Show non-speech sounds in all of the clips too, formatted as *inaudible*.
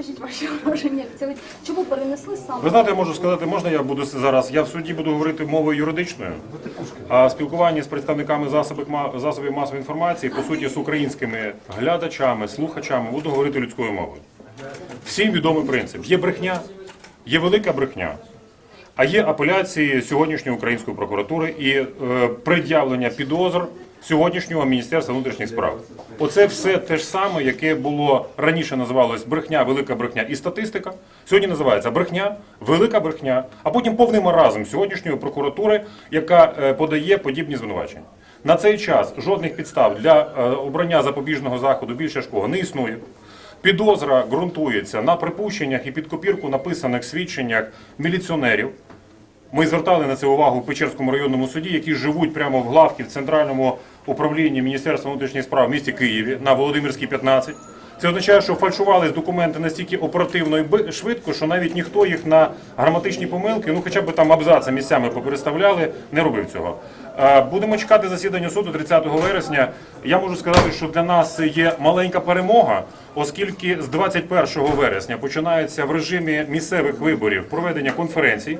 Розкажіть *laughs* ваші враження. Це чому перенесли саме? Ви знаєте, я можу сказати, можна я буду зараз. Я в суді буду говорити мовою юридичною, а спілкування з представниками засобів, ма- засобів масової інформації, по суті, з українськими глядачами, слухачами, буду говорити людською мовою. Всім відомий принцип: є брехня, є велика брехня, а є апеляції сьогоднішньої української прокуратури і е, пред'явлення підозр сьогоднішнього Міністерства внутрішніх справ. Оце все те ж саме, яке було раніше називалось брехня, велика брехня і статистика. Сьогодні називається брехня, велика брехня, а потім повний маразм сьогоднішньої прокуратури, яка е, подає подібні звинувачення. На цей час жодних підстав для е, обрання запобіжного заходу більш тяжкого не існує. Підозра ґрунтується на припущеннях і під копірку написаних свідченнях міліціонерів. Ми звертали на це увагу в Печерському районному суді, які живуть прямо в главці в центральному управлінні Міністерства внутрішніх справ в місті Києві на Володимирській 15. Це означає, що фальшувались документи настільки оперативно і швидко, що навіть ніхто їх на граматичні помилки, ну хоча б там абзаци місцями попереставляли, не робив цього. Е, Будемо чекати засідання суду 30 вересня. Я можу сказати, що для нас є маленька перемога, оскільки з 21 вересня починається в режимі місцевих виборів проведення конференцій.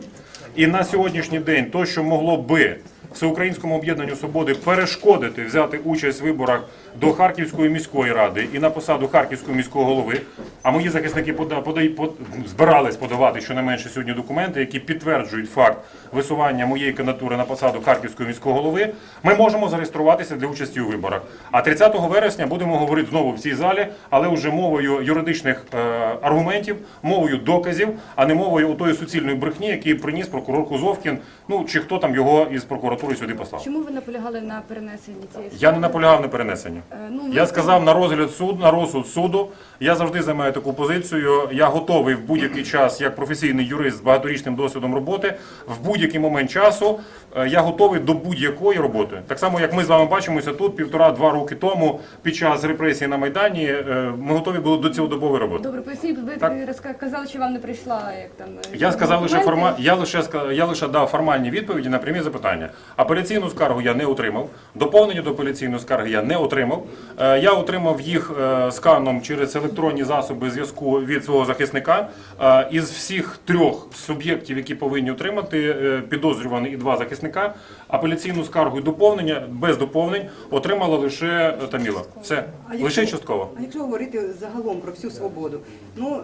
І на сьогоднішній день то, що могло би Всеукраїнському об'єднанню свободи перешкодити взяти участь в виборах до Харківської міської ради і на посаду Харківського міського голови. А мої захисники пода, подай, под- збирались подавати щонайменше сьогодні документи, які підтверджують факт висування моєї кандидатури на посаду Харківського міського голови. Ми можемо зареєструватися для участі у виборах. А 30 вересня будемо говорити знову в цій залі, але вже мовою юридичних е, аргументів, мовою доказів, а не мовою тої суцільної брехні, який приніс прокурор Кузовкін. Ну чи хто там його із прокуратури сюди послав. Чому ви наполягали на перенесенні цієї Я не наполягав на перенесенні. Е, ну, Я сказав на розгляд суд, на розсуд суду. Я завжди займаю таку позицію. Я готовий в будь-який час, як професійний юрист з багаторічним досвідом роботи, в будь-який момент часу е, я готовий до будь-якої роботи. Так само, як ми з вами бачимося тут півтора-два роки тому, під час репресій на майдані, е, ми готові були до цілодобової роботи. Добре, поясніть, ви Так. розка- казали, що вам не прийшла як там. е, Я сказав лише документи. форма... я лише ска- я лише дав формальні відповіді на прямі запитання. Апеляційну скаргу я не отримав. Доповнення до апеляційної скарги я не отримав. Е, Я отримав їх е, сканом через електронні засоби зв'язку від свого захисника. Е, Із всіх трьох суб'єктів, які повинні отримати, підозрюваний і два захисника, апеляційну скаргу і доповнення без доповнень отримала лише Таміла. Все А лише частково. А якщо говорити загалом про всю свободу, ну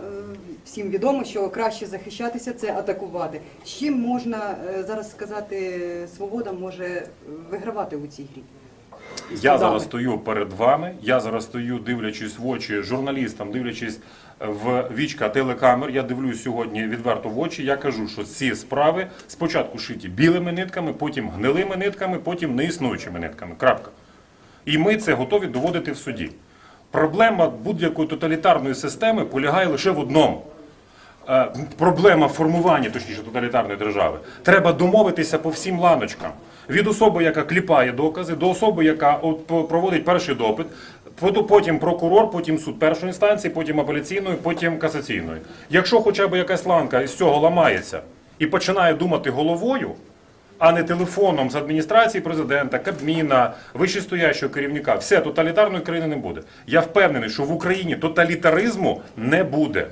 всім відомо, що краще захищатися це атакувати. З чим можна е, зараз сказати, свобода може вигравати у цій грі? Я зараз стою перед вами. Я зараз стою, дивлячись в очі журналістам, дивлячись в вічка телекамер. Я дивлюсь сьогодні відверто в очі. Я кажу, що ці справи спочатку шиті білими нитками, потім гнилими нитками, потім неіснуючими нитками. Крапка. І ми це готові доводити в суді. Проблема будь-якої тоталітарної системи полягає лише в одному. Е, Проблема формування, точніше, тоталітарної держави. Треба домовитися по всім ланочкам. Від особи, яка кліпає докази, до особи, яка проводить перший допит, потім прокурор, потім суд першої інстанції, потім апеляційної, потім касаційної. Якщо хоча б якась ланка із цього ламається і починає думати головою, а не телефоном з адміністрації президента, Кабміна, вищестоящого керівника. Все, тоталітарної країни не буде. Я впевнений, що в Україні тоталітаризму не буде.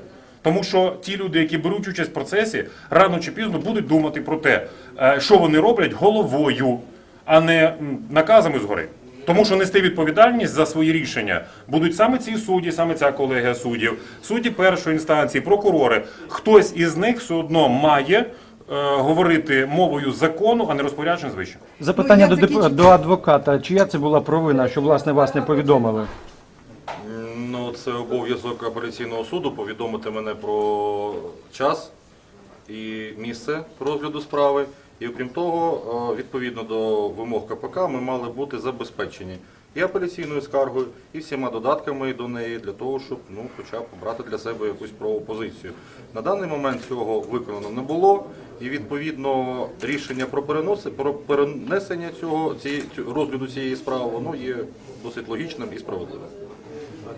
Тому що ті люди, які беруть участь в процесі, рано чи пізно будуть думати про те, е, що вони роблять головою, а не наказами згори. Тому що нести відповідальність за свої рішення будуть саме ці судді, саме ця колегія суддів, судді першої інстанції, прокурори. Хтось із них все одно має е, говорити мовою закону, а не розпоряджень звичайно. Запитання Ну, до, до адвоката. Чия це була провина, що власне вас не повідомили? Ну, це обов'язок апеляційного суду повідомити мене про час і місце розгляду справи. І окрім того, е, відповідно до вимог КПК, ми мали бути забезпечені і апеляційною скаргою, і всіма додатками до неї для того, щоб ну, хоча б обрати для себе якусь правову позицію. На даний момент цього виконано не було, і відповідно рішення про переноси про перенесення цього цієї розгляду цієї справи воно є досить логічним і справедливим.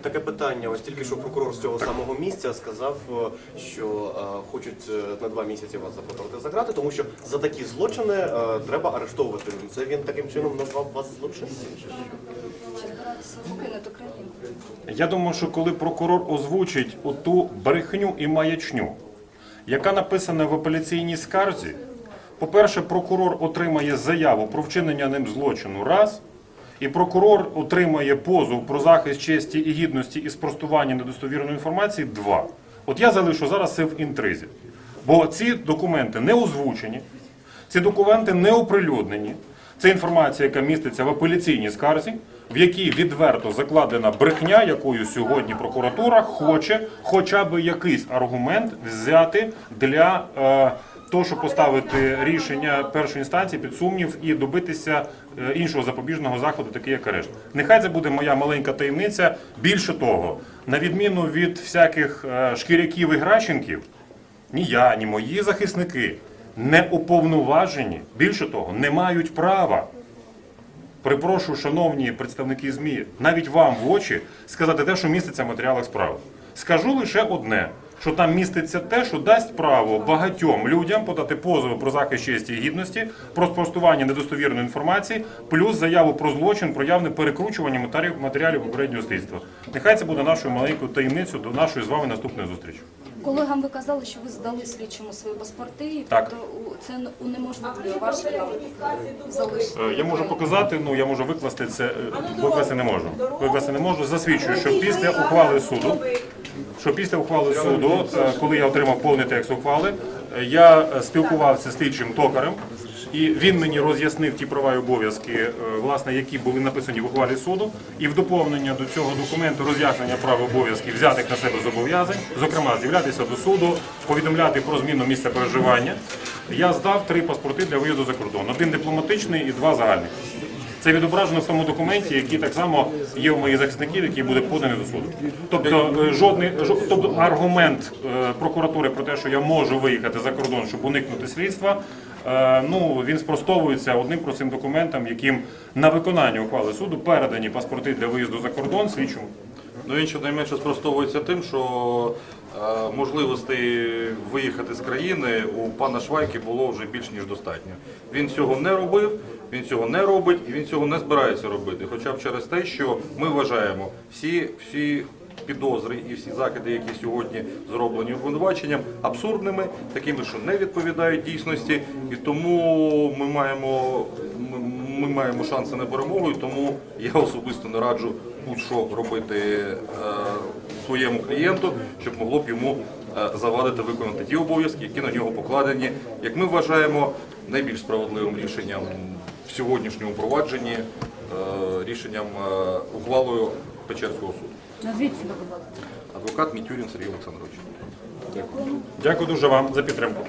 Таке питання. Ось тільки що прокурор з цього самого місця сказав, е, що е, хочуть е, на два місяці вас запроторити за грати, тому що за такі злочини е, треба арештовувати. Це він таким чином назвав вас злочинцем? Я думаю, що коли прокурор озвучить оту брехню і маячню, яка написана в апеляційній скарзі, по-перше, прокурор отримає заяву про вчинення ним злочину раз, і прокурор отримає позов про захист честі і гідності і спростування недостовірної інформації два. От я залишу зараз це в інтризі. Бо ці документи не озвучені, ці документи не оприлюднені. Це інформація, яка міститься в апеляційній скарзі, в якій відверто закладена брехня, якою сьогодні прокуратура хоче хоча б якийсь аргумент взяти для е, того, щоб поставити рішення першої інстанції під сумнів і добитися е, іншого запобіжного заходу, такий як арешт. Нехай це буде моя маленька таємниця. Більше того, на відміну від всяких е, шкіряків і гращенків, ні я, ні мої захисники не уповноважені, більше того, не мають права. Припрошую, шановні представники ЗМІ, навіть вам в очі сказати те, що міститься в матеріалах справи. Скажу лише одне: що там міститься те, що дасть право багатьом людям подати позови про захист честі і гідності, про спростування недостовірної інформації, плюс заяву про злочин, про явне перекручування матеріалів, попереднього слідства. Нехай це буде нашою маленькою таємницею до нашої з вами наступної зустрічі. Колегам ви казали, що ви здали слідчому свої паспорти, і Так. тобто у- це унеможливлює ваше право залишити. Е, Я можу показати, ну я можу викласти це. е, Викласти не можу. Викласти не можу. Засвідчую, що після ухвали суду, що після ухвали суду, е, коли я отримав повний текст ухвали, е, я е, спілкувався з слідчим токарем, і він мені роз'яснив ті права і обов'язки, е, власне, які були написані в ухвалі суду, і в доповнення до цього документу роз'яснення прав і обов'язків взятих на себе зобов'язань, зокрема, з'являтися до суду, повідомляти про зміну місця проживання. Я здав три паспорти для виїзду за кордон: один дипломатичний і два загальних. Це відображено в тому документі, який так само є у моїх захисників, який буде поданий до суду. Тобто е, жодний тобто аргумент е, прокуратури про те, що я можу виїхати за кордон, щоб уникнути слідства. Е, Ну він спростовується одним простим документом, яким на виконання ухвали суду передані паспорти для виїзду за кордон слідчому. Ну він щонайменше спростовується тим, що е, можливостей виїхати з країни у пана Швайки було вже більш ніж достатньо. Він цього не робив, він цього не робить і він цього не збирається робити. Хоча б через те, що ми вважаємо всі, всі підозри і всі закиди, які сьогодні зроблені обвинуваченням, абсурдними, такими, що не відповідають дійсності, і тому ми маємо, ми, маємо шанси на перемогу, і тому я особисто не раджу будь-що робити е, своєму клієнту, щоб могло б йому е, завадити виконати ті обов'язки, які на нього покладені, як ми вважаємо, найбільш справедливим рішенням в сьогоднішньому провадженні, е, рішенням ухвалою Печерського суду. Назвіть себе, будь ласка. Адвокат Мітюрін Сергій Олександрович. Дякую дуже вам за підтримку.